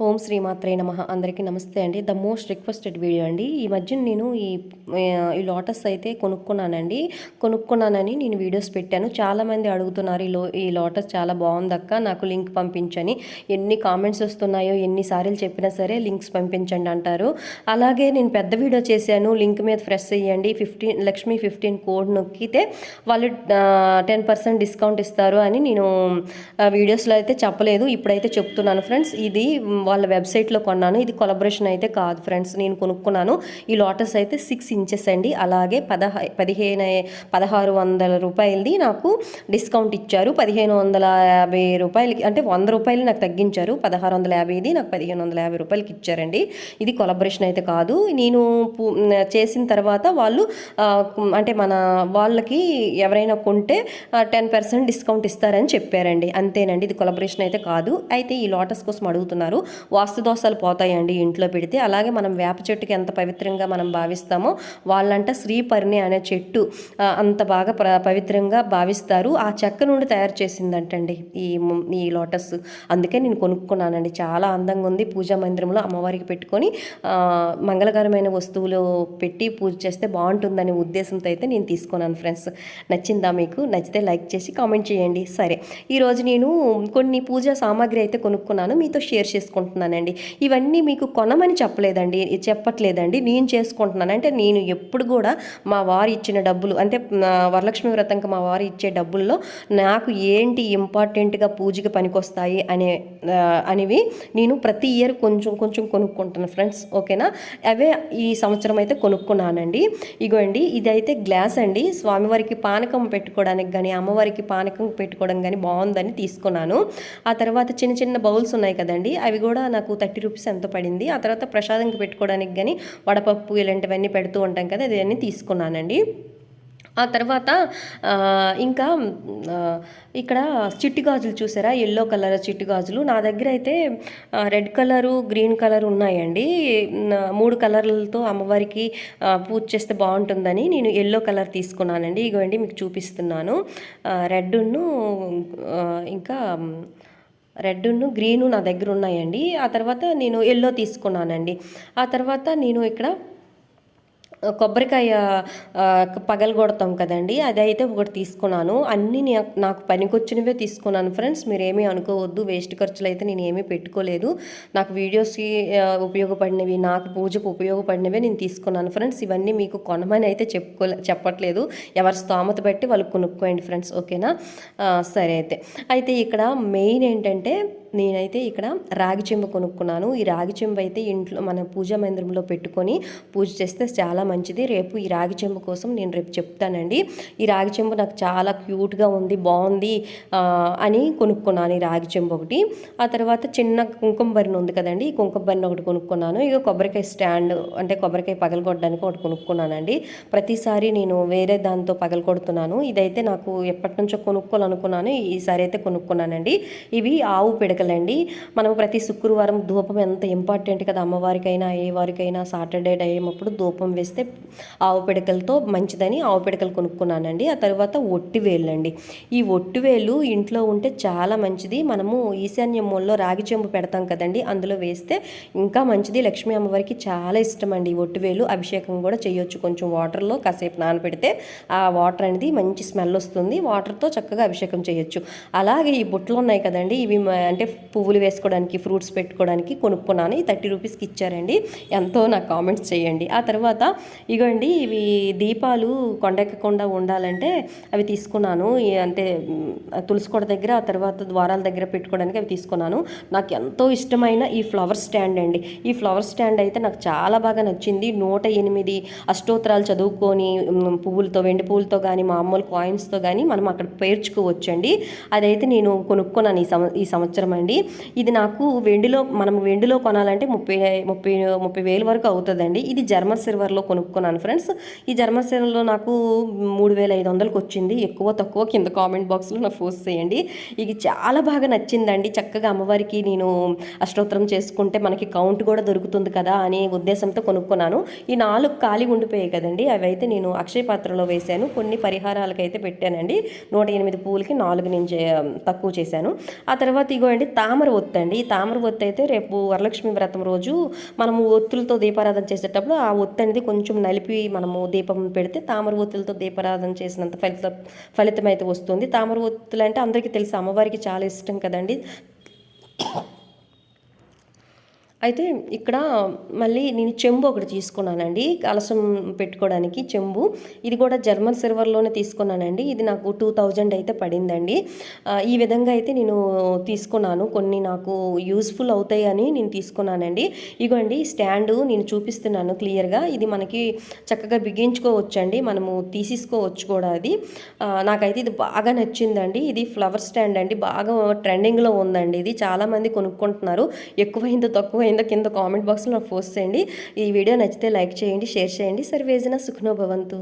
ఓం శ్రీమాత్రే నమ. అందరికీ నమస్తే అండి. ద మోస్ట్ రిక్వెస్టెడ్ వీడియో అండి. ఈ మధ్య నేను ఈ ఈ లోటస్ అయితే కొనుక్కున్నానండి. కొనుక్కున్నానని నేను వీడియోస్ పెట్టాను. చాలామంది అడుగుతున్నారు ఈ లో ఈ లోటస్ చాలా బాగుందక్క నాకు లింక్ పంపించని. ఎన్ని కామెంట్స్ వస్తున్నాయో ఎన్నిసార్లు చెప్పినా సరే లింక్స్ పంపించండి అంటారు. అలాగే నేను పెద్ద వీడియో చేశాను. లింక్ మీద ఫ్రెష్ చేయండి. ఫిఫ్టీన్ లక్ష్మి ఫిఫ్టీన్ కోడ్ నొక్కితే వాళ్ళు టెన్ పర్సెంట్ డిస్కౌంట్ ఇస్తారు అని నేను ఆ, వీడియోస్లో అయితే చెప్పలేదు. ఇప్పుడైతే చెప్తున్నాను ఫ్రెండ్స్. ఇది వాళ్ళ వెబ్సైట్లో కొన్నాను. ఇది కొలబరేషన్ అయితే కాదు ఫ్రెండ్స్. నేను కొనుక్కున్నాను. ఈ లోటస్ అయితే సిక్స్ ఇంచెస్ అండి. అలాగే పదహ పదిహేను పదహారు వందల రూపాయలది నాకు డిస్కౌంట్ ఇచ్చారు. పదిహేను వందల యాభై రూపాయలకి అంటే వంద రూపాయలు నాకు తగ్గించారు. పదహారు వందల యాభైది నాకు పదిహేను వందల యాభై రూపాయలకి ఇచ్చారండి. ఇది కొలబరేషన్ అయితే కాదు. నేను చేసిన తర్వాత వాళ్ళు అంటే మన వాళ్ళకి ఎవరైనా కొంటే టెన్ పర్సెంట్ డిస్కౌంట్ ఇస్తారని చెప్పారండి. అంతేనండి. ఇది కొలబరేషన్ అయితే కాదు. అయితే ఈ లోటస్ కోసం అడుగుతున్నారు. వాస్తు దోషాలు పోతాయండి ఇంట్లో పెడితే. అలాగే మనం వేప చెట్టుకి ఎంత పవిత్రంగా మనం భావిస్తామో వాళ్ళంట శ్రీపర్ణి అనే చెట్టు అంత బాగా ప్ర పవిత్రంగా భావిస్తారు. ఆ చెక్క నుండి తయారు చేసిందంటండి ఈ ఈ లోటస్. అందుకే నేను కొనుక్కున్నానండి. చాలా అందంగా ఉంది. పూజా మందిరంలో అమ్మవారికి పెట్టుకొని మంగళకరమైన వస్తువులు పెట్టి పూజ చేస్తే బాగుంటుందనే ఉద్దేశంతో అయితే నేను తీసుకున్నాను ఫ్రెండ్స్. నచ్చిందా మీకు? నచ్చితే లైక్ చేసి కామెంట్ చేయండి. సరే ఈరోజు నేను కొన్ని పూజా సామాగ్రి అయితే కొనుక్కున్నాను. మీతో షేర్ చేసుకుంటాను. చేసుకుంటున్నానండి. ఇవన్నీ మీకు కొనమని చెప్పలేదండి చెప్పట్లేదండి. నేను చేసుకుంటున్నాను. అంటే నేను ఎప్పుడు కూడా మా వారు ఇచ్చిన డబ్బులు అంటే వరలక్ష్మి వ్రతంకి మా వారు ఇచ్చే డబ్బుల్లో నాకు ఏంటి ఇంపార్టెంట్గా పూజకి పనికొస్తాయి అనే అనేవి నేను ప్రతి ఇయర్ కొంచెం కొంచెం కొనుక్కుంటాను ఫ్రెండ్స్. ఓకేనా? అవే ఈ సంవత్సరం అయితే కొనుక్కున్నానండి. ఇగోండి ఇదైతే గ్లాస్ అండి. స్వామివారికి పానకం పెట్టుకోవడానికి కానీ అమ్మవారికి పానకం పెట్టుకోవడం కానీ బాగుందని తీసుకున్నాను. ఆ తర్వాత చిన్న చిన్న బౌల్స్ ఉన్నాయి కదండి అవి కూడా నాకు థర్టీ రూపీస్ ఎంత పడింది. ఆ తర్వాత ప్రసాదంకి పెట్టుకోవడానికి కానీ వడపప్పు ఇలాంటివన్నీ పెడుతూ ఉంటాం కదా ఇవన్నీ తీసుకున్నానండి. ఆ తర్వాత ఇంకా ఇక్కడ చిట్టి గాజులు చూసారా? ఎల్లో కలర్ చిట్టి గాజులు. నా దగ్గర అయితే రెడ్ కలరు గ్రీన్ కలర్ ఉన్నాయండి. మూడు కలర్లతో అమ్మవారికి పూజ చేస్తే బాగుంటుందని నేను ఎల్లో కలర్ తీసుకున్నానండి. ఇగోండి మీకు చూపిస్తున్నాను. రెడ్ను రెడ్డును ఇంకా రెడ్ను గ్రీను నా దగ్గర ఉన్నాయండి. ఆ తర్వాత నేను ఎల్లో తీసుకున్నానండి. ఆ తర్వాత నేను ఇక్కడ కొబ్బరికాయ పగలగొడతాం కదండి. అదైతే ఒకటి తీసుకున్నాను. అన్నీ నాకు పనికొచ్చినవే తీసుకున్నాను ఫ్రెండ్స్. మీరేమీ అనుకోవద్దు. వేస్ట్ ఖర్చులు అయితే నేను ఏమీ పెట్టుకోలేదు. నాకు వీడియోస్కి ఉపయోగపడినవి నాకు పూజకు ఉపయోగపడినవే నేను తీసుకున్నాను ఫ్రెండ్స్. ఇవన్నీ మీకు కొనమని అయితే చెప్పుకోలే చెప్పట్లేదు. ఎవరి స్తోమత బట్టి వాళ్ళు కొనుక్కోండి ఫ్రెండ్స్. ఓకేనా? సరే అయితే. అయితే ఇక్కడ మెయిన్ ఏంటంటే నేనైతే ఇక్కడ రాగి చెంబు కొనుక్కున్నాను. ఈ రాగి చెంబు అయితే ఇంట్లో మన పూజా మందిరంలో పెట్టుకొని పూజ చేస్తే చాలా మంచిది. రేపు ఈ రాగి చెంబు కోసం నేను రేపు చెప్తానండి. ఈ రాగి చెంబు నాకు చాలా క్యూట్గా ఉంది బాగుంది అని కొనుక్కున్నాను ఈ రాగి చెంబు ఒకటి. ఆ తర్వాత చిన్న కుంకుంబరిని ఉంది కదండి ఈ కుంకుమ బరిని ఒకటి కొనుక్కున్నాను. ఇక కొబ్బరికాయ స్టాండ్ అంటే కొబ్బరికాయ పగలగొట్టడానికి ఒకటి కొనుక్కున్నానండి. ప్రతిసారి నేను వేరే దాంతో పగలగొడుతున్నాను. ఇదైతే నాకు ఎప్పటి నుంచో కొనుక్కోవాలనుకున్నాను ఈసారి అయితే కొనుక్కున్నానండి. ఇవి ఆవు పిడకలండి మనం ప్రతి శుక్రవారం ధూపం ఎంత ఇంపార్టెంట్ కదా అమ్మవారికైనా ఏ వారికైనా సాటర్డే డే అప్పుడు ధూపం వేస్తే ఆవు పిడకలతో మంచిదని ఆవు పిడకలు కొనుక్కున్నానండి. ఆ తర్వాత ఒట్టి వేళ్ళు అండి ఈ ఒట్టి వేలు ఇంట్లో ఉంటే చాలా మంచిది. మనము ఈశాన్య మూలలో రాగి చెంబు పెడతాం కదండి అందులో వేస్తే ఇంకా మంచిది. లక్ష్మీ అమ్మవారికి చాలా ఇష్టం అండి ఈ ఒట్టి వేలు. అభిషేకం కూడా చేయొచ్చు. కొంచెం వాటర్లో కాసేపు నానబెడితే ఆ వాటర్ అనేది మంచి స్మెల్ వస్తుంది. వాటర్తో చక్కగా అభిషేకం చేయొచ్చు. అలాగే ఈ బుట్టలు ఉన్నాయి కదండి ఇవి అంటే పువ్వులు వేసుకోవడానికి ఫ్రూట్స్ పెట్టుకోవడానికి కొనుక్కున్నాను. ఈ థర్టీ రూపీస్కి ఇచ్చారండి. ఎంతో నాకు కామెంట్స్ చేయండి. ఆ తర్వాత ఇగోండి ఇవి దీపాలు కొండెక్కకుండా ఉండాలంటే అవి తీసుకున్నాను. అంటే తులసికోట తులసి దగ్గర ఆ తర్వాత ద్వారాల దగ్గర పెట్టుకోవడానికి అవి తీసుకున్నాను. నాకు ఎంతో ఇష్టమైన ఈ ఫ్లవర్ స్టాండ్ అండి. ఈ ఫ్లవర్ స్టాండ్ అయితే నాకు చాలా బాగా నచ్చింది. నూట ఎనిమిది అష్టోత్తరాలు చదువుకొని పువ్వులతో వెండి పువ్వులతో కానీ మామూలు కాయిన్స్తో కానీ మనం అక్కడ పేర్చుకోవచ్చండి. అదైతే నేను కొనుక్కున్నాను ఈ సంవ ఈ సంవత్సరం అండి ఇది నాకు వెండిలో మనం వెండిలో కొనాలంటే ముప్పై ముప్పై ముప్పై వేలు వరకు అవుతుందండి. ఇది జర్మన్ సిల్వర్లో కొనుక్కున్నాను ఫ్రెండ్స్. ఈ జర్మన్ సిల్వర్లో నాకు మూడు వేల ఐదు వందలకు వచ్చింది. ఎక్కువ తక్కువ కింద కామెంట్ బాక్స్లో నాకు ఫోర్స్ చేయండి. ఇది చాలా బాగా నచ్చిందండి. చక్కగా అమ్మవారికి నేను అష్టోత్తరం చేసుకుంటే మనకి కౌంట్ కూడా దొరుకుతుంది కదా అనే ఉద్దేశంతో కొనుక్కున్నాను. ఈ నాలుగు ఖాళీ ఉండిపోయాయి కదండి. అవి అయితే నేను అక్షయ పాత్రలో వేశాను. కొన్ని పరిహారాలకైతే పెట్టానండి. నూట ఎనిమిది పూలకి నాలుగు నేను తక్కువ చేశాను. ఆ తర్వాత ఇగో అండి తామర ఒత్తి అండి. ఈ తామర ఒత్తి అయితే రేపు వరలక్ష్మి వ్రతం రోజు మనము ఒత్తులతో దీపారాధన చేసేటప్పుడు ఆ ఒత్తి అనేది కొంచెం నలిపి మనము దీపం పెడితే తామర ఒత్తులతో దీపారాధన చేసినంత ఫలిత ఫలితం అయితే వస్తుంది. తామర ఒత్తులు అంటే అందరికీ తెలుసు అమ్మవారికి చాలా ఇష్టం కదండి. అయితే ఇక్కడ మళ్ళీ నేను చెంబు ఒకటి తీసుకున్నానండి. కలసం పెట్టుకోవడానికి చెంబు. ఇది కూడా జర్మన్ సిల్వర్లోనే తీసుకున్నానండి. ఇది నాకు టూ థౌజండ్ అయితే పడిందండి. ఈ విధంగా అయితే నేను తీసుకున్నాను. కొన్ని నాకు యూస్ఫుల్ అవుతాయని నేను తీసుకున్నానండి. ఇగోండి స్టాండు నేను చూపిస్తున్నాను క్లియర్గా. ఇది మనకి చక్కగా బిగించుకోవచ్చండి. మనము తీసేసుకోవచ్చు కూడా అది. నాకైతే ఇది బాగా నచ్చిందండి. ఇది ఫ్లవర్ స్టాండ్ అండి. బాగా ట్రెండింగ్లో ఉందండి. ఇది చాలామంది కొనుక్కుంటున్నారు. ఎక్కువైందో తక్కువైందో కింద కామెంట్ బాక్స్లో నాకు పోస్ట్ చేయండి. ఈ వీడియో నచ్చితే లైక్ చేయండి షేర్ చేయండి. సర్వేజన సుఖనోభవంతు